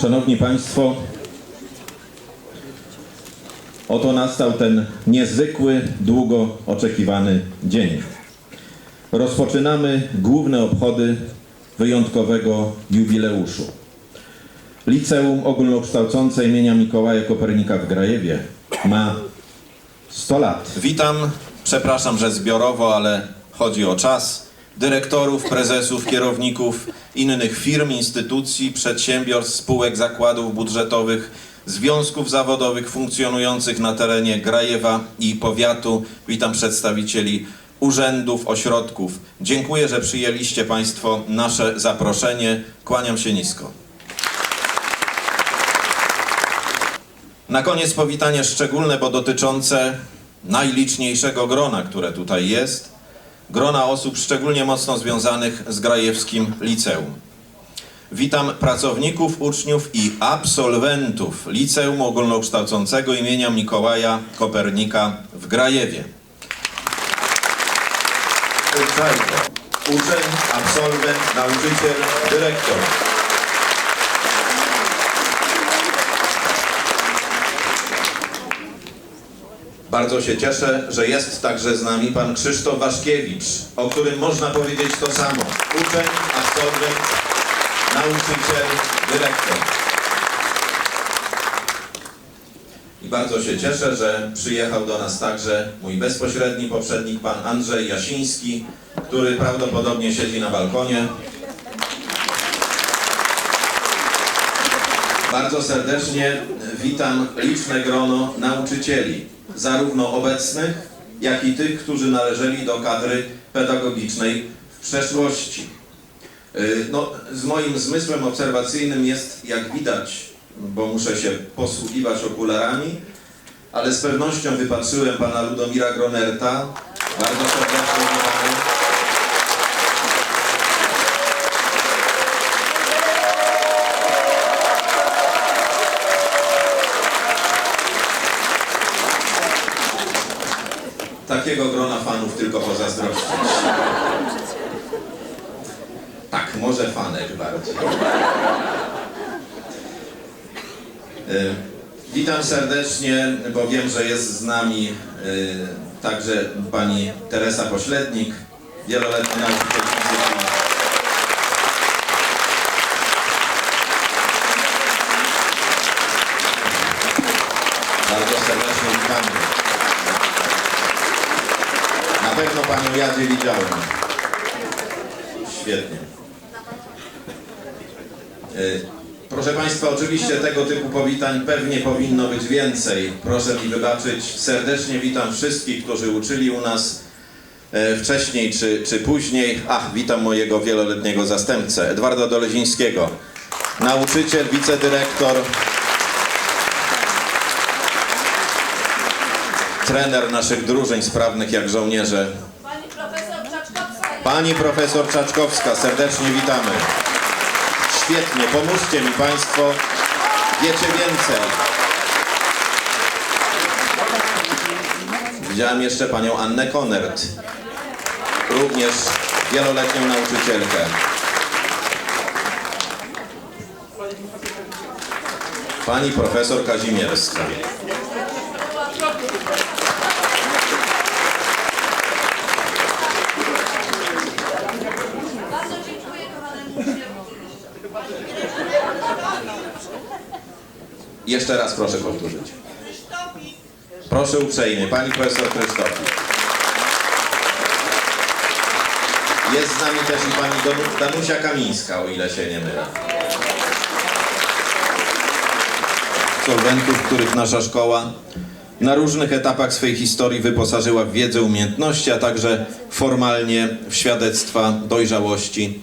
Szanowni Państwo, oto nastał ten niezwykły, długo oczekiwany dzień. Rozpoczynamy główne obchody wyjątkowego jubileuszu. Liceum Ogólnokształcące imienia Mikołaja Kopernika w Grajewie ma 100 lat. Witam, przepraszam, że zbiorowo, ale chodzi o czas. Dyrektorów, prezesów, kierowników innych firm, instytucji, przedsiębiorstw, spółek, zakładów budżetowych, związków zawodowych funkcjonujących na terenie Grajewa i powiatu. Witam przedstawicieli urzędów, ośrodków. Dziękuję, że przyjęliście Państwo nasze zaproszenie. Kłaniam się nisko. Na koniec powitanie szczególne, bo dotyczące najliczniejszego grona, które tutaj jest. Grona osób szczególnie mocno związanych z Grajewskim Liceum. Witam pracowników, uczniów i absolwentów Liceum Ogólnokształcącego imienia Mikołaja Kopernika w Grajewie. Uczeń, absolwent, nauczyciel, dyrektor. Bardzo się cieszę, że jest także z nami pan Krzysztof Waszkiewicz, o którym można powiedzieć to samo. Uczeń, absolwent, nauczyciel, dyrektor. I bardzo się cieszę, że przyjechał do nas także mój bezpośredni poprzednik, pan Andrzej Jasiński, który prawdopodobnie siedzi na balkonie. Bardzo serdecznie witam liczne grono nauczycieli, zarówno obecnych, jak i tych, którzy należeli do kadry pedagogicznej w przeszłości. Yy, No, z moim zmysłem obserwacyjnym jest, jak widać, bo muszę się posługiwać okularami, ale z pewnością wypatrzyłem pana Ludomira Gronerta. Bardzo serdecznie Takiego grona fanów tylko pozazdrościć. Tak, może fanek bardziej. Y, Witam serdecznie, bo wiem, że jest z nami y, także pani Teresa Poślednik, wieloletni nauczyciel fizyki. Bardzo serdecznie witamy. Na Jadzie widziałem. Świetnie. Y, Proszę Państwa, oczywiście tego typu powitań pewnie powinno być więcej. Proszę mi wybaczyć. Serdecznie witam wszystkich, którzy uczyli u nas e, wcześniej czy, czy później. Ach, witam mojego wieloletniego zastępcę, Edwarda Dolezińskiego. Nauczyciel, wicedyrektor, trener naszych drużyn sprawnych jak żołnierze. Pani profesor Czaczkowska. Serdecznie witamy. Świetnie, pomóżcie mi Państwo. Wiecie więcej. Widziałem jeszcze panią Annę Konert, również wieloletnią nauczycielkę. Pani profesor Kazimierska. Bardzo dziękuję kochanemu uczniowi. Jeszcze raz proszę powtórzyć. Proszę uprzejmie, pani profesor Krzysztofi. Jest z nami też i pani Danusia Kamińska, o ile się nie mylę. Absolwentów, których nasza szkoła na różnych etapach swej historii wyposażyła w wiedzę, umiejętności, a także formalnie w świadectwa dojrzałości.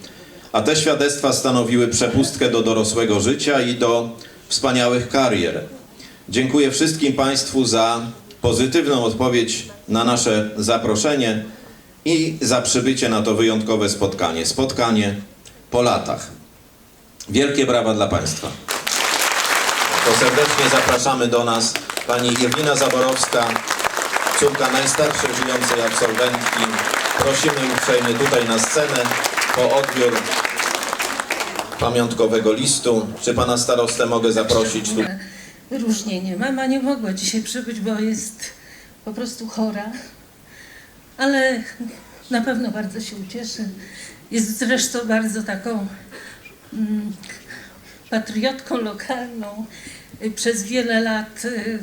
A te świadectwa stanowiły przepustkę do dorosłego życia i do wspaniałych karier. Dziękuję wszystkim Państwu za pozytywną odpowiedź na nasze zaproszenie i za przybycie na to wyjątkowe spotkanie. Spotkanie po latach. Wielkie brawa dla Państwa. To serdecznie zapraszamy do nas pani Irwina Zaborowska, córka najstarszej żyjącej absolwentki. Prosimy uprzejmie tutaj na scenę po odbiór pamiątkowego listu. Czy pana starostę mogę zaprosić tu? Wyróżnienie. Mama nie mogła dzisiaj przybyć, bo jest po prostu chora, ale na pewno bardzo się ucieszy. Jest zresztą bardzo taką mm, patriotką lokalną. Przez wiele lat y,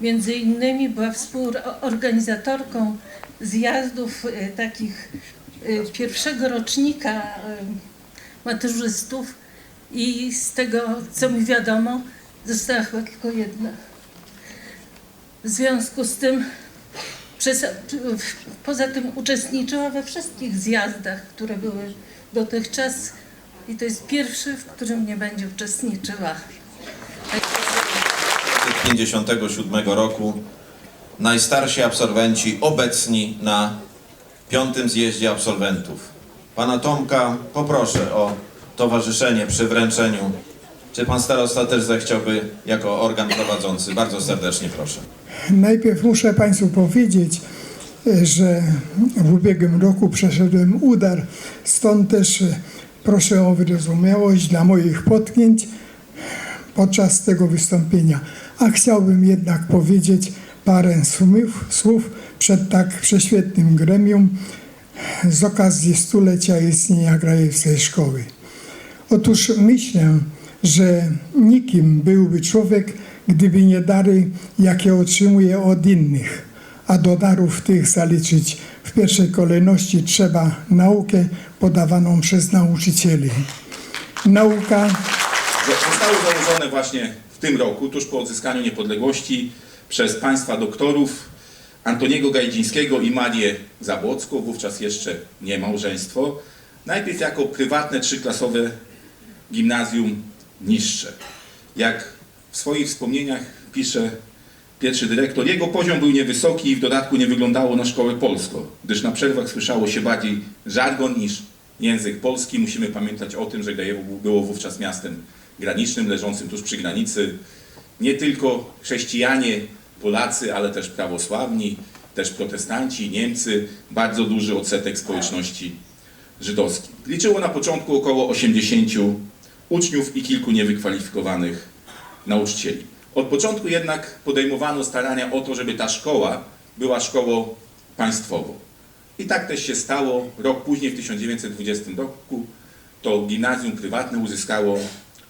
między innymi była współorganizatorką zjazdów y, takich y, pierwszego rocznika y, maturzystów i z tego, co mi wiadomo, została chyba tylko jedna. W związku z tym, przez, poza tym uczestniczyła we wszystkich zjazdach, które były dotychczas i to jest pierwszy, w którym nie będzie uczestniczyła. 57 roku najstarsi absolwenci obecni na piątym zjeździe absolwentów. Pana Tomka poproszę o towarzyszenie przy wręczeniu. Czy pan starosta też zechciałby jako organ prowadzący? Bardzo serdecznie proszę. Najpierw muszę Państwu powiedzieć, że w ubiegłym roku przeszedłem udar, stąd też proszę o wyrozumiałość dla moich potknięć podczas tego wystąpienia. A chciałbym jednak powiedzieć parę słów przed tak prześwietnym gremium z okazji stulecia istnienia Grajewskiej Szkoły. Otóż myślę, że nikim byłby człowiek, gdyby nie dary, jakie otrzymuje od innych. A do darów tych zaliczyć w pierwszej kolejności trzeba naukę podawaną przez nauczycieli. Nauka Zostały założone właśnie w tym roku, tuż po odzyskaniu niepodległości, przez państwa doktorów Antoniego Gajdzińskiego i Marię Zabłocką, wówczas jeszcze nie małżeństwo, najpierw jako prywatne trzyklasowe gimnazjum niższe. Jak w swoich wspomnieniach pisze pierwszy dyrektor, jego poziom był niewysoki i w dodatku nie wyglądało na szkołę polską, gdyż na przerwach słyszało się bardziej żargon niż język polski. Musimy pamiętać o tym, że Grajewo było wówczas miastem granicznym, leżącym tuż przy granicy. Nie tylko chrześcijanie, Polacy, ale też prawosławni, też protestanci, Niemcy, bardzo duży odsetek społeczności żydowskiej. Liczyło na początku około 80 uczniów i kilku niewykwalifikowanych nauczycieli. Od początku jednak podejmowano starania o to, żeby ta szkoła była szkołą państwową. I tak też się stało. Rok później, w 1920 roku, to gimnazjum prywatne uzyskało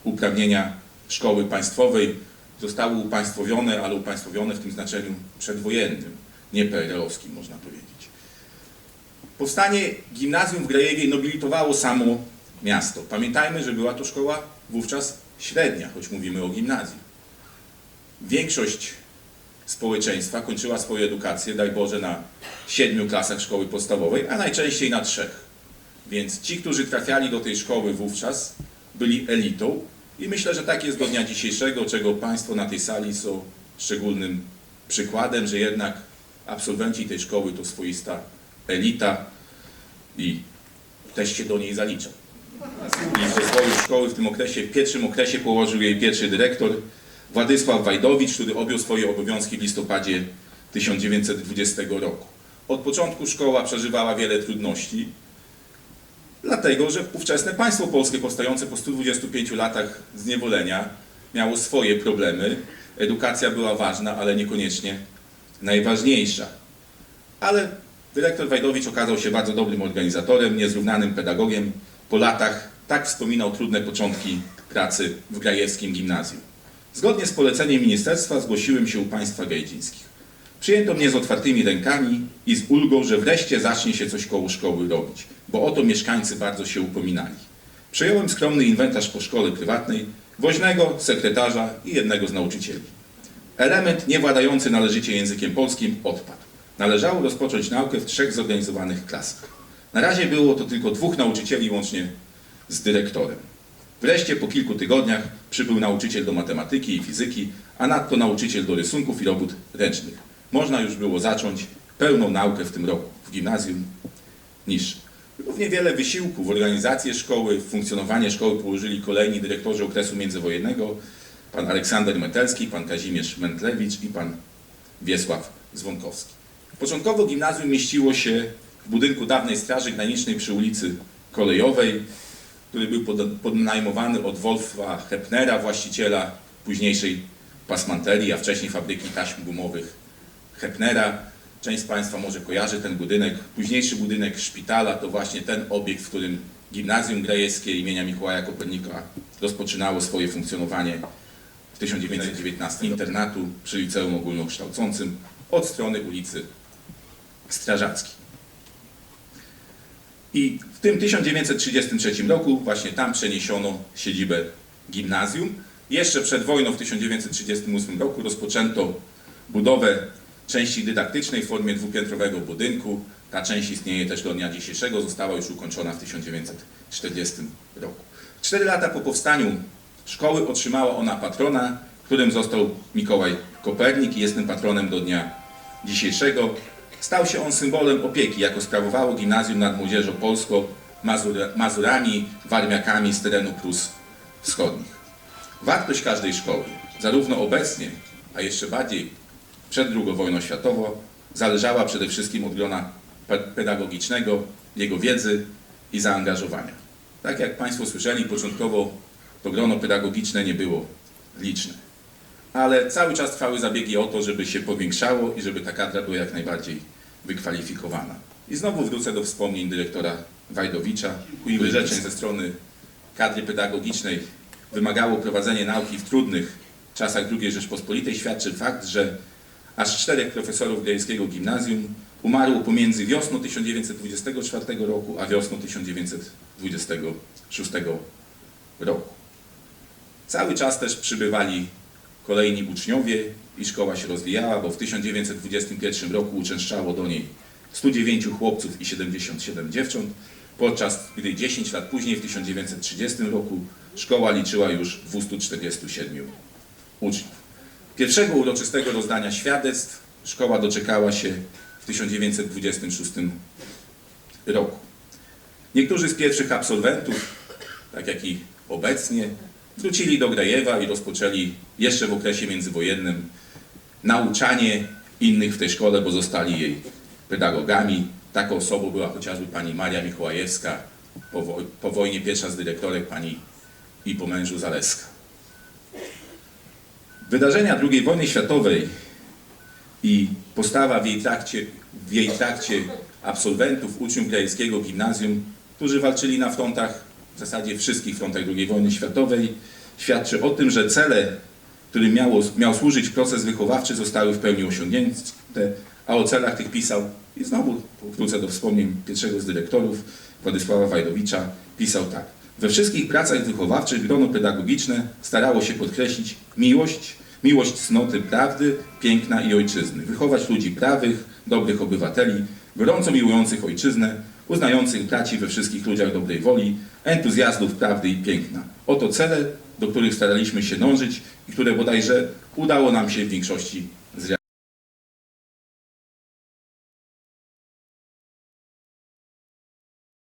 uprawnienia szkoły państwowej. Zostały upaństwowione, ale upaństwowione w tym znaczeniu przedwojennym, nie PRL-owskim można powiedzieć. Powstanie gimnazjum w Grajewie nobilitowało samo miasto. Pamiętajmy, że była to szkoła wówczas średnia, choć mówimy o gimnazjum. Większość społeczeństwa kończyła swoją edukację, daj Boże, na siedmiu klasach szkoły podstawowej, a najczęściej na trzech. Więc ci, którzy trafiali do tej szkoły wówczas, byli elitą i myślę, że tak jest do dnia dzisiejszego, czego Państwo na tej sali są szczególnym przykładem, że jednak absolwenci tej szkoły to swoista elita i też się do niej zaliczam. I rozwoju szkoły w tym okresie, w pierwszym okresie położył jej pierwszy dyrektor Władysław Wajdowicz, który objął swoje obowiązki w listopadzie 1920 roku. Od początku szkoła przeżywała wiele trudności, dlatego że ówczesne państwo polskie powstające po 125 latach zniewolenia miało swoje problemy. Edukacja była ważna, ale niekoniecznie najważniejsza. Ale dyrektor Wajdowicz okazał się bardzo dobrym organizatorem, niezrównanym pedagogiem. Po latach tak wspominał trudne początki pracy w Grajewskim Gimnazjum. Zgodnie z poleceniem ministerstwa zgłosiłem się u państwa gejdzińskich. Przyjęto mnie z otwartymi rękami i z ulgą, że wreszcie zacznie się coś koło szkoły robić, bo o to mieszkańcy bardzo się upominali. Przejąłem skromny inwentarz po szkole prywatnej, woźnego, sekretarza i jednego z nauczycieli. Element niewładający należycie językiem polskim odpadł. Należało rozpocząć naukę w trzech zorganizowanych klasach. Na razie było to tylko dwóch nauczycieli łącznie z dyrektorem. Wreszcie po kilku tygodniach przybył nauczyciel do matematyki i fizyki, a nadto nauczyciel do rysunków i robót ręcznych. Można już było zacząć pełną naukę w tym roku w gimnazjum niż. Równie wiele wysiłku w organizację szkoły, w funkcjonowanie szkoły położyli kolejni dyrektorzy okresu międzywojennego, pan Aleksander Metelski, pan Kazimierz Mętlewicz i pan Wiesław Dzwonkowski. Początkowo gimnazjum mieściło się w budynku dawnej Straży Granicznej przy ulicy Kolejowej. który był pod- podnajmowany od Wolfa Hepnera, właściciela późniejszej pasmanterii, a wcześniej fabryki taśm gumowych Hepnera. Część z Państwa może kojarzy ten budynek. Późniejszy budynek szpitala to właśnie ten obiekt, w którym Gimnazjum Grajewskie imienia Mikołaja Kopernika rozpoczynało swoje funkcjonowanie w 1919 internatu przy Liceum Ogólnokształcącym od strony ulicy Strażackiej. I w tym 1933 roku właśnie tam przeniesiono siedzibę gimnazjum. Jeszcze przed wojną w 1938 roku rozpoczęto budowę części dydaktycznej w formie dwupiętrowego budynku. Ta część istnieje też do dnia dzisiejszego, została już ukończona w 1940 roku. Cztery lata po powstaniu szkoły otrzymała ona patrona, którym został Mikołaj Kopernik i jest tym patronem do dnia dzisiejszego. Stał się on symbolem opieki, jako sprawowało gimnazjum nad młodzieżą polską, Mazur- Mazurami, Warmiakami z terenu Prus Wschodnich. Wartość każdej szkoły, zarówno obecnie, a jeszcze bardziej przed II wojną światową, zależała przede wszystkim od grona pe- pedagogicznego, jego wiedzy i zaangażowania. Tak jak Państwo słyszeli, początkowo to grono pedagogiczne nie było liczne. Ale cały czas trwały zabiegi o to, żeby się powiększało i żeby ta kadra była jak najbardziej wykwalifikowana. I znowu wrócę do wspomnień dyrektora Wajdowicza, i wyrzeczeń ze strony kadry pedagogicznej. Wymagało prowadzenie nauki w trudnych czasach II Rzeczpospolitej, świadczy fakt, że aż czterech profesorów Grajewskiego Gimnazjum umarło pomiędzy wiosną 1924 roku a wiosną 1926 roku. Cały czas też przybywali kolejni uczniowie i szkoła się rozwijała, bo w 1921 roku uczęszczało do niej 109 chłopców i 77 dziewcząt, podczas gdy 10 lat później, w 1930 roku, szkoła liczyła już 247 uczniów. Pierwszego uroczystego rozdania świadectw szkoła doczekała się w 1926 roku. Niektórzy z pierwszych absolwentów, tak jak i obecnie, wrócili do Grajewa i rozpoczęli jeszcze w okresie międzywojennym nauczanie innych w tej szkole, bo zostali jej pedagogami. Taką osobą była chociażby pani Maria Mikołajewska, po, wo- po wojnie pierwsza z dyrektorek pani i po mężu Zaleska. Wydarzenia II wojny światowej i postawa w jej trakcie, w jej trakcie absolwentów, uczniów Grajewskiego Gimnazjum, którzy walczyli na frontach, w zasadzie wszystkich frontach II wojny światowej, świadczy o tym, że cele, którym miało, miał służyć proces wychowawczy, zostały w pełni osiągnięte, a o celach tych pisał, i znowu wrócę do wspomnień pierwszego z dyrektorów, Władysława Wajdowicza, pisał tak. We wszystkich pracach wychowawczych grono pedagogiczne starało się podkreślić miłość, miłość cnoty prawdy, piękna i ojczyzny, wychować ludzi prawych, dobrych obywateli, gorąco miłujących ojczyznę, uznających braci we wszystkich ludziach dobrej woli, entuzjastów prawdy i piękna. Oto cele, do których staraliśmy się dążyć i które bodajże udało nam się w większości